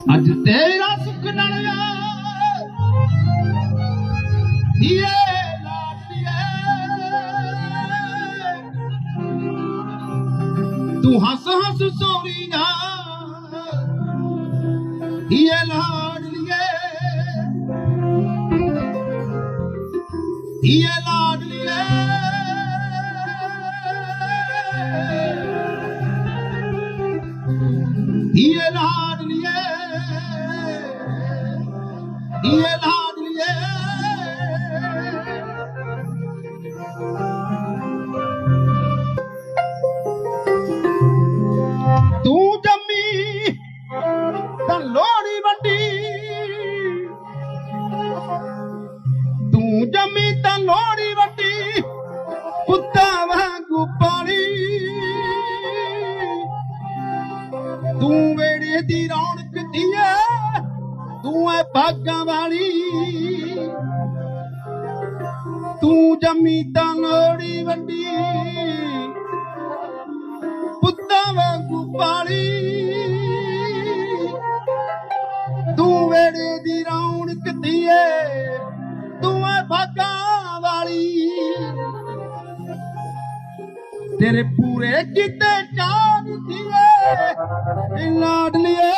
ਅੱਜ ਤੇਰਾ ਸੁਖ ਨਲਿਆ ਧੀਏ ਲਾਡੀਏ ਤੂੰ ਹੱਸ ਹੱਸ ਸੋਰੀ ਜਾ ਧੀਏ ਲਾਡਲੀਏ। ਧੀਏ ਲਾਡਲੀਏ ਤੂੰ ਦੀ ਰੌਣਕ ਦੀਏ, ਤੂੰ ਐ ਬਾਗਾਂ ਵਾਲੀ। ਤੂੰ ਜੰਮੀ ਤਾਂ ਨੋੜੀ ਵੱਡੀ, ਪੁੱਤਾਂ ਵਾਂਗੂ ਪਾਲੀ। ਤੂੰ ਵੇੜੇ ਦੀ ਰੌਣਕ ਦੀਏ, ਤੂੰ ਐ ਭਾਗਾਂ ਵਾਲੀ। ਤੇਰੇ ਪੂਰੇ ਕੀਤੇ ਚਾਹ ਦੀਏ ਇਹ ਲਾਡਲੀਏ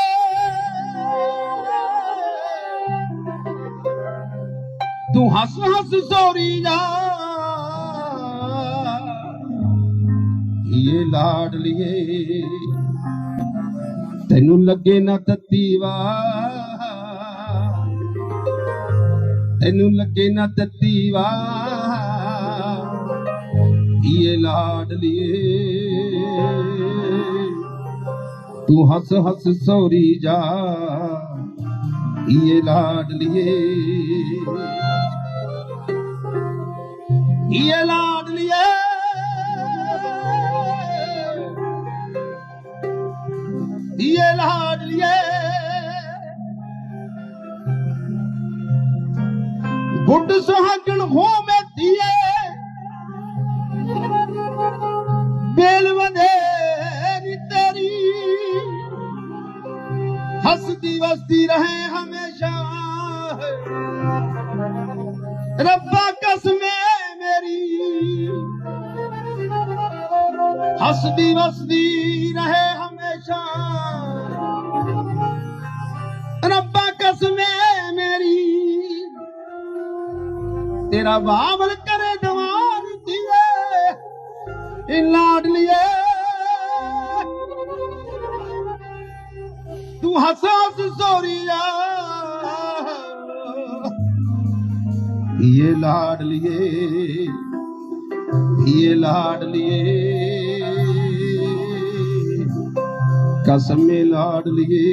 ਤੂੰ ਹੱਸ ਹੱਸ ਸੋਰੀ ਜਾ। ਇਹ ਲਾਡਲੀਏ ਤੈਨੂੰ ਲੱਗੇ ਨਾ ਤੱਤੀ ਵਾ ਤੈਨੂੰ ਲੱਗੇ ਨਾ ਤੱਤੀ ਵਾ ਇਹ ਲਾਡਲੀਏ ਤੂੰ ਹੱਸ ਹੱਸ ਸੋਰੀ ਜਾ ਇਹ ਲਾਡਲੀਏ ਇਹ ਲਾਡਲੀਏ ਇਹ ਲਾਡਲੀਏ ਗੁੱਡ ਸੁਹਾਗਣ ਹੋਵੇ ਕਸਮੇ ਮੇਰੀ। ਹੱਸਦੀ ਵਸਦੀ ਰਹੇ ਹਮੇਸ਼ਾ। ਰੱਬਾ ਕਸਮੇ ਮੇਰੀ। ਤੇਰਾ ਬਾਬਲ ਕਰੇ ਦਵਾਨ ਦੀਏ ਇਹ ਲਾਡਲੀਏ ਤੂੰ ਹੱਸ ਹੱਸ ਸੋਰੀਆ। ਇਹ ਲਾਡਲੀਏ ਇਹ ਲਾਡਲੀਏ ਕਸਮੇ ਲਾਡਲੀਏ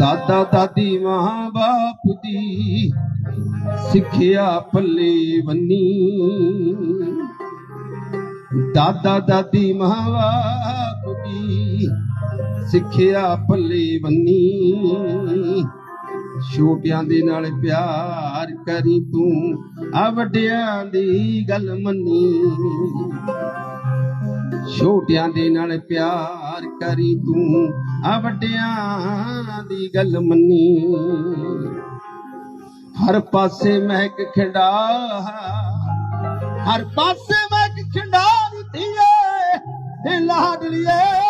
ਦਾਦਾ ਦਾਦੀ ਮਾਂ ਬਾਪ ਦੀ ਸਿੱਖਿਆ ਪੱਲੇ ਬੰਨੀ। ਦਾਦਾ ਦਾਦੀ ਮਾਂ ਬਾਪ ਦੀ ਸਿੱਖਿਆ ਪੱਲੇ ਬੰਨੀ। ਛੋਟਿਆਂ ਦੇ ਨਾਲ ਪਿਆਰ ਕਰੀ ਤੂੰ, ਆ ਵੱਡਿਆਂ ਦੀ ਗੱਲ ਮੰਨੀ। ਛੋਟਿਆਂ ਦੇ ਨਾਲ ਪਿਆਰ ਕਰੀ ਤੂੰ, ਆ ਵੱਡਿਆਂ ਦੀ ਗੱਲ ਮੰਨੀ। ਹਰ ਪਾਸੇ ਮਹਿਕ ਖਿੰਡਾ ਹਰ ਪਾਸੇ ਮਹਿਕ ਖਿੰਡਾ ਦਿੱਤੀ ਏ ਲਾਡਲੀਏ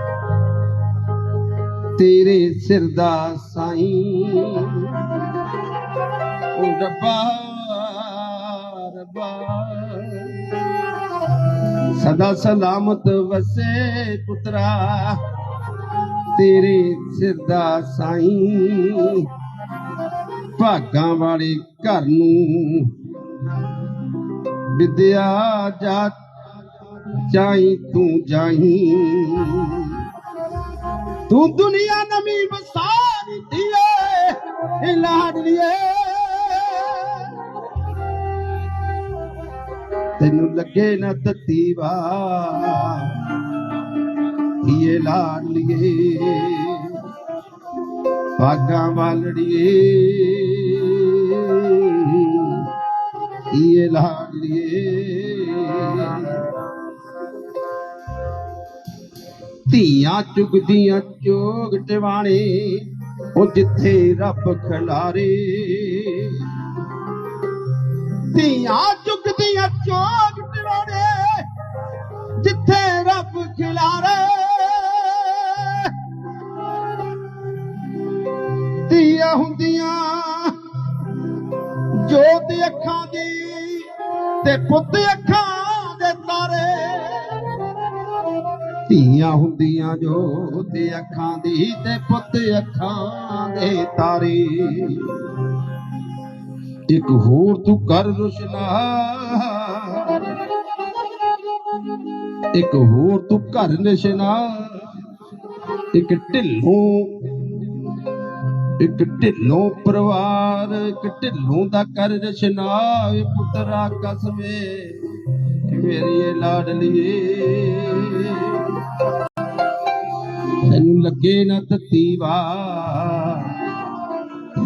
ਤੇਰੇ ਸਿਰ ਦਾ ਸਾਈਂ। ਉਹ ਰੱਬਾ ਰੱਬਾ। ਸਦਾ ਸਲਾਮਤ ਵਸੇ ਪੁੱਤਰਾ, ਤੇਰੇ ਸਿਰ ਦਾ ਸਾਈਂ। ਭਾਗਾਂ ਵਾਲੇ ਘਰ ਨੂੰ ਵਿਦਿਆ ਜਾ ਚਾਹੀ ਤੂੰ ਜਾਈ तूं दुनिया नमी वसा लाडली ती वा इहे लाडली पागां वाल लाडली ਧੀਆਂ ਚੁਗਦੀਆਂ ਚੋਗ ਟਿਵਾਣੇ, ਉਹ ਜਿੱਥੇ ਰੱਬ ਖਲਾਰੇ। ਧੀਆਂ ਚੁਗਦੀਆਂ ਚੋਗ ਟਿਵਾਣੇ, ਜਿੱਥੇ ਰੱਬ ਖਿਲਾਰੇ। ਧੀਆਂ ਹੁੰਦੀਆਂ ਜੋਤ ਅੱਖਾਂ ਦੀ ਤੇ ਪੁੱਤ ਅੱਖਾਂ ਧੀਆਂ ਹੁੰਦੀਆਂ ਜੋ ਤੇ ਅੱਖਾਂ ਦੀ ਤੇ ਪੁੱਤ ਅੱਖਾਂ ਦੇ ਤਾਰੇ। ਇੱਕ ਹੋਰ ਤੂੰ ਕਰ ਰੁਸ਼ਨਾ। ਇੱਕ ਹੋਰ ਤੂੰ ਘਰ ਨਿਸ਼ਨਾ। ਇੱਕ ਢਿੱਲੋਂ ਇੱਕ ਢਿੱਲੋਂ ਪਰਿਵਾਰ, ਇੱਕ ਢਿੱਲੋਂ ਦਾ ਕਰ ਰਚਨਾ ਵੇ ਪੁੱਤਰਾ ਕਸਮੇ ਮੇਰੀ ਲਾਡਲੀਏ ਤੈਨੂੰ ਲੱਗੇ ਨਾ ਤੱਤੀ ਵਾ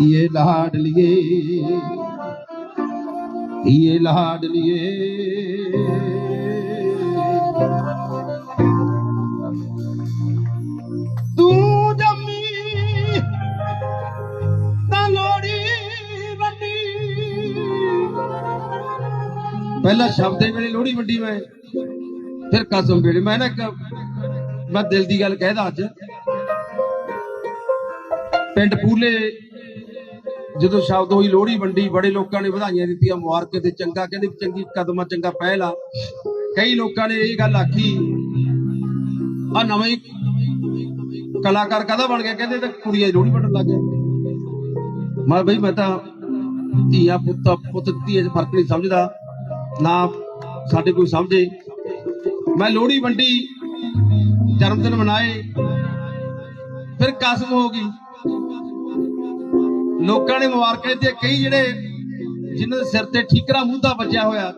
ਇਹ ਲਾਡਲੀਏ ਇਹ ਲਾਡਲੀਏ ਪਹਿਲਾ ਸ਼ਬਦ ਦੇ ਮੇਰੇ ਲੋਹੜੀ ਵੱਡੀ ਮੈਂ। ਫਿਰ ਕਸਮ ਵੇਲੇ ਮੈਂ ਨਾ ਇੱਕ ਮੈਂ ਦਿਲ ਦੀ ਗੱਲ ਕਹਿਦਾ ਅੱਜ। ਪਿੰਡ ਪੂਲੇ ਜਦੋਂ ਸ਼ਬਦ ਹੋਈ ਲੋਹੜੀ ਵੰਡੀ, ਬੜੇ ਲੋਕਾਂ ਨੇ ਵਧਾਈਆਂ ਦਿੱਤੀਆਂ, ਮੁਬਾਰਕ ਤੇ ਚੰਗਾ, ਕਹਿੰਦੇ ਚੰਗੀ ਕਦਮ ਆ ਚੰਗਾ ਪਹਿਲ ਆ। ਕਈ ਲੋਕਾਂ ਨੇ ਇਹ ਗੱਲ ਆਖੀ ਆ ਨਵੇਂ ਕਲਾਕਾਰ ਕਦਾ ਬਣ ਗਿਆ? ਕਹਿੰਦੇ ਤਾਂ ਕੁੜੀਆਂ ਦੀ ਲੋਹੜੀ ਵੰਡਣ ਲੱਗ ਗਿਆ ਮੈਂ ਬਈ ਮੈਂ ਤਾਂ ਧੀਆ ਪੁੱਤ ਪੁੱਤ ਧੀਏ 'ਚ ਫ਼ਰਕ ਨਹੀਂ ਸਮਝਦਾ। ਨਾ ਸਾਡੇ ਕੋਈ ਸਮਝੇ। ਮੈਂ ਲੋਹੜੀ ਵੰਡੀ ਜਨਮ ਦਿਨ ਮਨਾਏ। ਫਿਰ ਕਸਮ ਹੋ ਗਈ। ਲੋਕਾਂ ਨੇ ਮੁਬਾਰਕਾਂ ਦਿੱਤੀਆਂ। ਕਈ ਜਿਹੜੇ ਜਿਨ੍ਹਾਂ ਦੇ ਸਿਰ ਤੇ ਠੀਕਰਾ ਮੂੰਦਾ ਵੱਜਿਆ ਹੋਇਆ,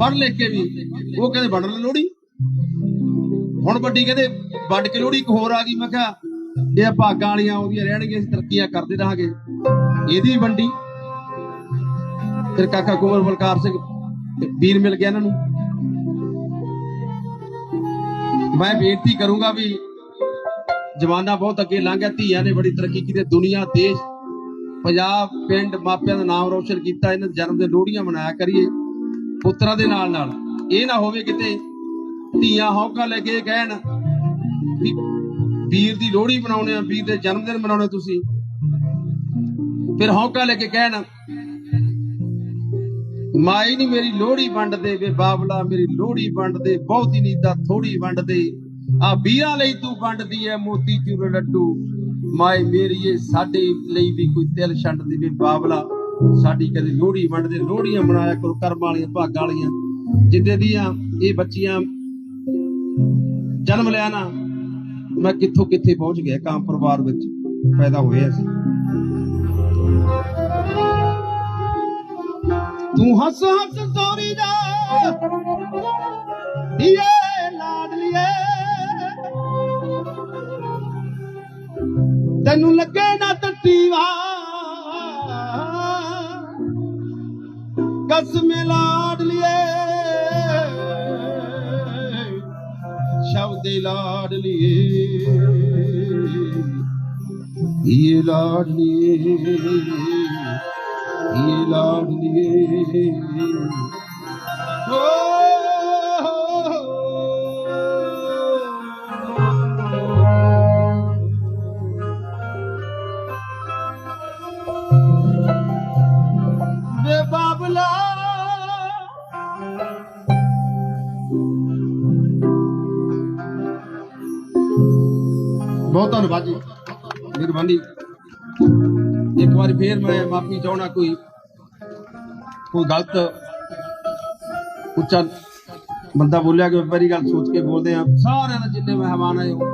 ਪੜ੍ਹ ਲਿਖ ਕੇ ਵੀ, ਉਹ ਕਹਿੰਦੇ ਵੰਡ ਲੈ ਲੋਹੜੀ। ਹੁਣ ਵੱਡੀ ਕਹਿੰਦੇ, ਵੱਡ ਕੇ ਲੋਹੜੀ ਇੱਕ ਹੋਰ ਆ ਗਈ। ਮੈਂ ਕਿਹਾ, ਇਹ ਭਾਗਾਂ ਵਾਲੀਆਂ ਆਉਂਦੀਆਂ ਰਹਿਣਗੀਆਂ, ਅਸੀਂ ਤਰੱਕੀਆਂ ਕਰਦੇ ਰਹਾਂਗੇ। ਇਹਦੀ ਵੰਡੀ। ਫਿਰ ਕਾਕਾ ਕੁਮਰ ਬਲਕਾਰ ਸਿੰਘ ਵੀਰ ਮਿਲ ਗਿਆ ਇਹਨਾਂ ਨੂੰ। ਮੈਂ ਬੇਨਤੀ ਕਰੂੰਗਾ ਵੀ ਜਮਾਨਾ ਬਹੁਤ ਅੱਗੇ ਲੰਘ ਗਿਆ ਧੀਆਂ ਨੇ ਬੜੀ ਤਰੱਕੀ ਕੀਤੀ, ਦੁਨੀਆ, ਦੇਸ਼, ਪੰਜਾਬ, ਪਿੰਡ ਮਾਪਿਆਂ ਦਾ ਨਾਮ ਰੋਸ਼ਨ ਕੀਤਾ, ਇਹਨਾਂ ਦੇ ਜਨਮ ਦੇ ਲੋਹੜੀਆਂ ਮਨਾਇਆ ਕਰੀਏ, ਪੁੱਤਰਾਂ ਦੇ ਨਾਲ ਨਾਲ। ਇਹ ਨਾ ਹੋਵੇ ਕਿਤੇ ਧੀਆਂ ਹੌਕਾ ਲੈ ਕੇ ਕਹਿਣ ਵੀ ਵੀਰ ਦੀ ਲੋਹੜੀ ਮਨਾਉਣੇ ਆ, ਵੀਰ ਦੇ ਜਨਮ ਦਿਨ ਮਨਾਉਣੇ ਤੁਸੀਂ। ਫਿਰ ਹੌਕਾ ਲੈ ਕੇ ਕਹਿਣ ਮਾਈ ਨਹੀਂ ਮੇਰੀ ਲੋਹੜੀ ਵੰਡ ਦੇ ਵੇ ਬਾਬਲਾ ਮੇਰੀ ਲੋਹੜੀ ਵੰਡ ਦੇ ਬਹੁਤੀ ਨਹੀਂ ਤਾਂ ਥੋੜੀ ਵੰਡ ਦੇ ਆ ਵੀਰਾਂ ਲਈ ਤੂੰ ਵੰਡਦੀ ਐ, ਮੋਤੀ ਚੂਰ ਲੱਡੂ। ਮਾਏ ਮੇਰੀ ਸਾਡੇ ਲਈ ਵੀ ਕੋਈ ਤਿਲ ਛੱਡ ਦੇ ਵੇ ਬਾਬਲਾ। ਸਾਡੀ ਕਦੇ ਲੋਹੜੀ ਵੰਡਦੇ, ਲੋਹੜੀਆਂ ਮਨਾਇਆ ਕਰੋ, ਕਰਮ ਵਾਲੀਆਂ, ਭਾਗਾਂ ਵਾਲੀਆਂ। ਜਿੱਦੇ ਦੀਆਂ ਇਹ ਬੱਚੀਆਂ ਜਨਮ ਲਿਆ ਨਾ, ਮੈਂ ਕਿੱਥੋਂ ਕਿੱਥੇ ਪਹੁੰਚ ਗਿਆ, ਕਾਮ ਪਰਿਵਾਰ ਵਿੱਚ ਪੈਦਾ ਹੋਇਆ ਸੀ। ਤੂੰ ਹੱਸ ਹੱਸ ਸੋਰੀ ਜਾ ਧੀਏ ਲਾਡਲੀਏ ਤੈਨੂੰ ਲੱਗੇ ਨਾ ਤੱਤੀ ਵਾ। ਕਸਮੇ ਲਾਡਲੀਏ ਸ਼ਬਦੇ ਲਾਡਲੀਏ ਇਹ ਲਾਡਲੀਏ ਇਹ ਲਾਡਲੀਏ ਓ ਵੇ ਬਹੁਤ ਧੰਨਵਾਦ ਜੀ। ਮਿਹਰਬਾਨੀ। ਇੱਕ ਵਾਰੀ ਫੇਰ ਮੈਂ ਮਾਫੀ ਚਾਹਣਾ ਕੋਈ ਕੋਈ ਗਲਤ ਉੱਚਾ ਬੰਦਾ ਬੋਲਿਆ ਕਿ ਮੇਰੀ ਗੱਲ ਸੋਚ ਕੇ ਬੋਲਦੇ ਆ। ਸਾਰਿਆਂ ਦਾ ਜਿੰਨੇ ਮਹਿਮਾਨ ਆਏ ਹੋ,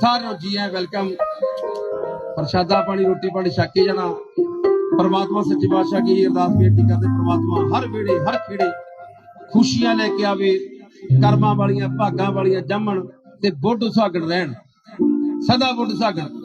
ਸਾਰਿਆਂ ਨੂੰ ਜੀ ਆਇਆਂ ਵੈਲਕਮ। ਪ੍ਰਸ਼ਾਦਾ ਪਾਣੀ, ਰੋਟੀ ਪਾਣੀ, ਛਕ ਕੇ ਜਾਣਾ। ਪਰਮਾਤਮਾ, ਸੱਚੇ ਪਾਤਸ਼ਾਹ ਕੀ ਅਰਦਾਸ ਬੇਨਤੀ ਕਰਦੇ, ਪ੍ਰਮਾਤਮਾ ਹਰ ਵੇਲੇ, ਹਰ ਖੇੜੇ ਖੁਸ਼ੀਆਂ ਲੈ ਕੇ ਆਵੇ, ਕਰਮਾਂ ਵਾਲੀਆਂ, ਭਾਗਾਂ ਵਾਲੀਆਂ ਜੰਮਣ ਤੇ ਬੁੱਢ ਸੁਹਾਗਣ ਰਹਿਣ, ਸਦਾ ਬੁੱਢ ਸੁਹਾਗਣ।